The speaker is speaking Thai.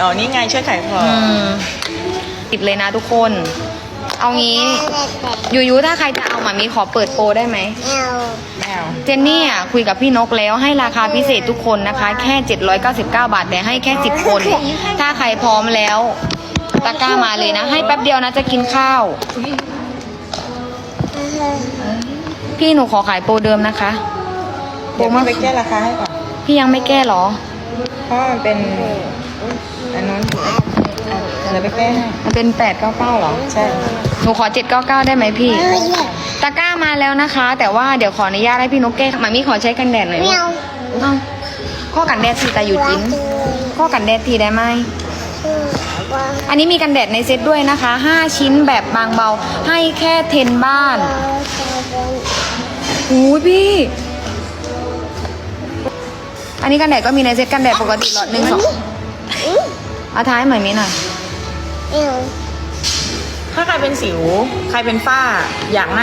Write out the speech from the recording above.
อ๋อ นี่ไงช่วยขายของอืมติดเลยนะทุกคน เอางี้ยูยูถ้าใครจะเอาหมามีขอเปิดโปรได้ไหม แมวเจนนี่อะคุยกับพี่นกแล้วให้ราคาพิเศษทุกคนนะคะ แค่ 799 บาท แต่ให้แค่ 10 คน ถ้าใครพร้อมแล้วตะกร้ามาเลยนะ ให้แป๊บเดียวนะจะกินข้าว พี่หนูขอขายโปรเดิมนะคะ โปรเดี๋ยวมาพี่ไปแก้ราคาให้ก่อน พี่ยังไม่แก้เหรอ เพราะมันเป็น อันนู้นอยู่เดี๋ยวไปแก้ให้มันเป็น899เหรอ ใช่ หนูขอ799ได้ไหมพี่ ตะกร้ามาแล้วนะคะ แต่ว่าเดี๋ยวขออนุญาตให้พี่นกแก้หมามีขอใช้กันแดดหน่อยลูกเอ้าข้อกันแดดทีแต่อยู่จริงข้อกันแดดทีได้ไหมอันนี้มีกันแดดในเซตด้วยนะคะ 5 ชิ้นแบบบางเบา ให้แค่เทนบ้านหูยพี่ อันนี้กันแดดก็มีในเซตกันแดดปกติหลอดหนึ่งสอง เอาท้ายใหม่นมีหน่อยถ้าใครเป็นสิว ใครเป็นฝ้าอยากหน้า